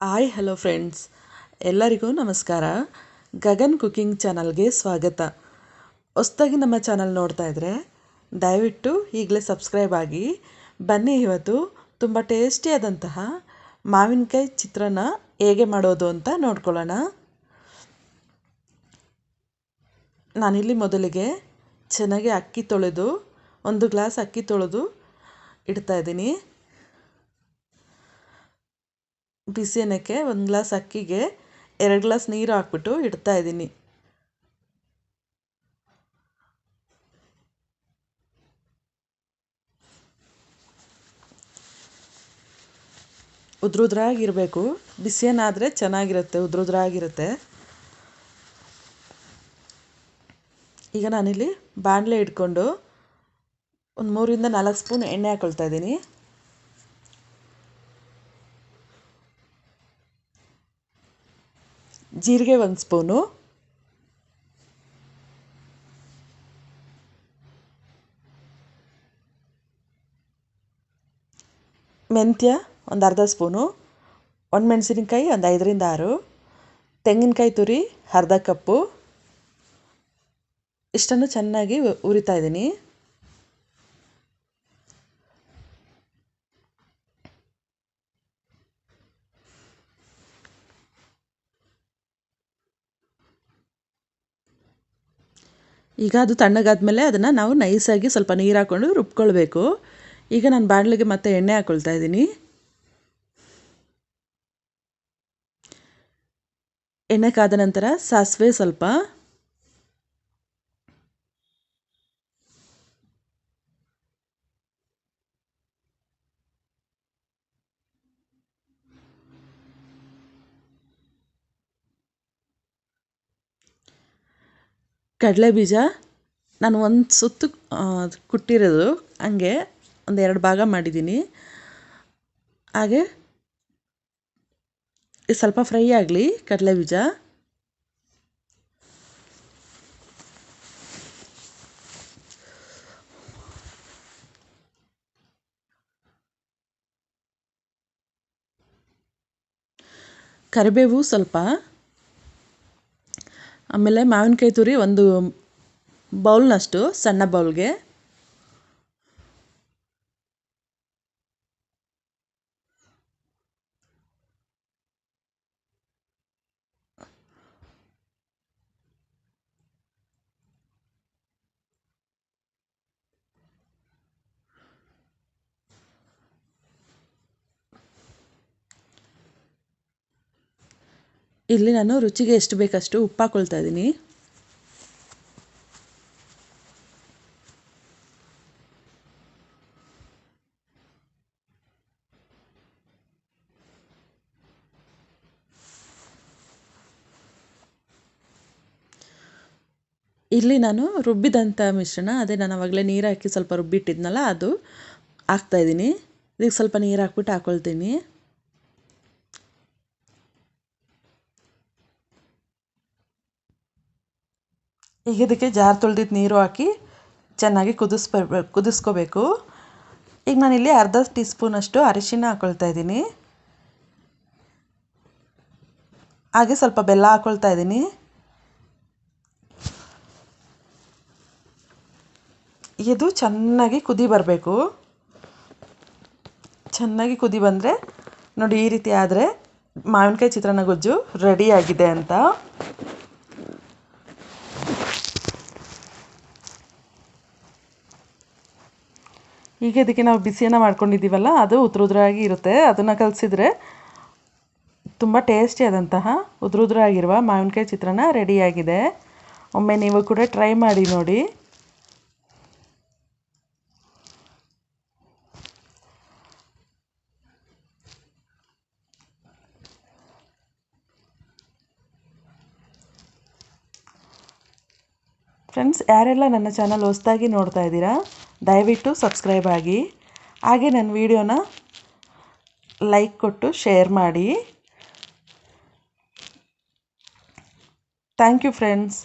Hi hello friends ಎಲ್ಲರಿಗೂ ನಮಸ್ಕಾರ. Gagan cooking ಚಾನಲ್ಗೆ ಸ್ವಾಗತ. ಹೊಸ್ದಾಗಿ ನಮ್ಮ ಚಾನಲ್ ನೋಡ್ತಾ ಇದ್ದರೆ ದಯವಿಟ್ಟು ಈಗಲೇ ಸಬ್ಸ್ಕ್ರೈಬ್ ಆಗಿ. ಬನ್ನಿ ಇವತ್ತು ತುಂಬ ಟೇಸ್ಟಿಯಾದಂತಹ ಮಾವಿನಕಾಯಿ ಚಿತ್ರನ ಹೇಗೆ ಮಾಡೋದು ಅಂತ ನೋಡ್ಕೊಳ್ಳೋಣ. ನಾನಿಲ್ಲಿ ಮೊದಲಿಗೆ ಚೆನ್ನಾಗಿ ಅಕ್ಕಿ ತೊಳೆದು, ಒಂದು ಗ್ಲಾಸ್ ಅಕ್ಕಿ ತೊಳೆದು ಇಡ್ತಾ ಇದ್ದೀನಿ. ಬಿಸಿ ಒಂದು ಗ್ಲಾಸ್ ಅಕ್ಕಿಗೆ ಎರಡು ಗ್ಲಾಸ್ ನೀರು ಹಾಕ್ಬಿಟ್ಟು ಇಡ್ತಾ ಇದ್ದೀನಿ. ಉದ್ರುದ್ರಾಗಿರಬೇಕು. ಬಿಸಿಯನ್ನಾದರೆ ಚೆನ್ನಾಗಿರುತ್ತೆ, ಉದ್ರುದ್ರಾಗಿರುತ್ತೆ. ಈಗ ನಾನಿಲ್ಲಿ ಬಾಣಲೆ ಇಟ್ಕೊಂಡು ಒಂದು ಮೂರಿಂದ ನಾಲ್ಕು ಸ್ಪೂನ್ ಎಣ್ಣೆ ಹಾಕೊಳ್ತಾ ಇದ್ದೀನಿ. ಜೀರಿಗೆ ಒಂದು ಸ್ಪೂನು. ಮೆಂತ್ಯ ಒಂದು ಅರ್ಧ ಸ್ಪೂನು. ಒಣಮೆಣ್ಸಿನ್ಕಾಯಿ ಒಂದು ಐದರಿಂದ ಆರು. ತೆಂಗಿನಕಾಯಿ ತುರಿ ಅರ್ಧ ಕಪ್ಪು. ಇಷ್ಟನ್ನು ಚೆನ್ನಾಗಿ ಉರಿತಾ ಇದ್ದೀನಿ. ಈಗ ಅದು ತಣ್ಣಗಾದ್ಮೇಲೆ ಅದನ್ನು ನಾವು ನೈಸಾಗಿ ಸ್ವಲ್ಪ ನೀರು ಹಾಕ್ಕೊಂಡು ರುಬ್ಕೊಳ್ಬೇಕು. ಈಗ ನಾನು ಬಾಣಲಿಗೆ ಮತ್ತೆ ಎಣ್ಣೆ ಹಾಕ್ಕೊಳ್ತಾ ಇದ್ದೀನಿ. ಎಣ್ಣೆ ಕಾದ ನಂತರ ಸಾಸಿವೆ ಸ್ವಲ್ಪ ಕಡಲೆ ಬೀಜ ನಾನು ಒಂದು ಸುತ್ತು ಕುಟ್ಟಿರೋದು. ಹಂಗೆ ಒಂದು ಎರಡು ಭಾಗ ಮಾಡಿದ್ದೀನಿ. ಹಾಗೆ ಸ್ವಲ್ಪ ಫ್ರೈ ಆಗಲಿ ಕಡಲೆ ಬೀಜ ಕರಿಬೇವು ಸ್ವಲ್ಪ. ಆಮೇಲೆ ಮಾವಿನಕಾಯಿ ತುರಿ ಒಂದು ಬೌಲ್ನಷ್ಟು ಸಣ್ಣ ಬೌಲ್ಗೆ. ಇಲ್ಲಿ ನಾನು ರುಚಿಗೆ ಎಷ್ಟು ಬೇಕಷ್ಟು ಉಪ್ಪು ಹಾಕ್ಕೊಳ್ತಾ ಇದ್ದೀನಿ. ಇಲ್ಲಿ ನಾನು ರುಬ್ಬಿದಂಥ ಮಿಶ್ರಣ, ಅದೇ ನಾನು ಆವಾಗಲೇ ನೀರು ಹಾಕಿ ಸ್ವಲ್ಪ ರುಬ್ಬಿಟ್ಟಿದ್ನಲ್ಲ ಅದು ಹಾಕ್ತಾಯಿದ್ದೀನಿ ಇದಕ್ಕೆ ಸ್ವಲ್ಪ ನೀರು ಹಾಕ್ಬಿಟ್ಟು ಹಾಕ್ಕೊಳ್ತೀನಿ ಈಗ ಇದಕ್ಕೆ ಜಾರ್ ತೊಳೆದಿದ್ದು ನೀರು ಹಾಕಿ ಚೆನ್ನಾಗಿ ಕುದಿಸ್ಬೇಕು ಕುದಿಸ್ಕೋಬೇಕು. ಈಗ ನಾನಿಲ್ಲಿ ಅರ್ಧ ಟೀ ಸ್ಪೂನಷ್ಟು ಅರಿಶಿನ ಹಾಕ್ಕೊಳ್ತಾ ಇದ್ದೀನಿ. ಹಾಗೆ ಸ್ವಲ್ಪ ಬೆಲ್ಲ ಹಾಕ್ಕೊಳ್ತಾ ಇದ್ದೀನಿ. ಇದು ಚೆನ್ನಾಗಿ ಕುದಿ ಬರಬೇಕು. ಚೆನ್ನಾಗಿ ಕುದಿ ಬಂದರೆ ನೋಡಿ ಈ ರೀತಿ ಆದರೆ ಮಾವಿನಕಾಯಿ ಚಿತ್ರಾನ್ನ ಗೊಜ್ಜು ರೆಡಿಯಾಗಿದೆ ಅಂತ. ಈಗ ಇದಕ್ಕೆ ನಾವು ಬಿಸಿಯನ್ನು ಮಾಡ್ಕೊಂಡಿದ್ದೀವಲ್ಲ, ಅದು ಉದ್ರುದ್ರಾಗಿ ಇರುತ್ತೆ. ಅದನ್ನು ಕಲಸಿದ್ರೆ ತುಂಬ ಟೇಸ್ಟಿಯಾದಂತಹ ಉದ್ರುದ್ರಾಗಿರುವ ಮಾವಿನಕಾಯಿ ಚಿತ್ರಾನ್ನ ರೆಡಿಯಾಗಿದೆ. ಒಮ್ಮೆ ನೀವು ಕೂಡ ಟ್ರೈ ಮಾಡಿ ನೋಡಿ. ಫ್ರೆಂಡ್ಸ್ ಯಾರೆಲ್ಲ ನನ್ನ ಚಾನಲ್ ಹೊಸ್ದಾಗಿ ನೋಡ್ತಾ ಇದ್ದೀರಾ ದಯವಿಟ್ಟು ಸಬ್ಸ್ಕ್ರೈಬ್ ಆಗಿ. ಹಾಗೆ ನನ್ನ ವಿಡಿಯೋನ ಲೈಕ್ ಕೊಟ್ಟು ಶೇರ್ ಮಾಡಿ. Thank you friends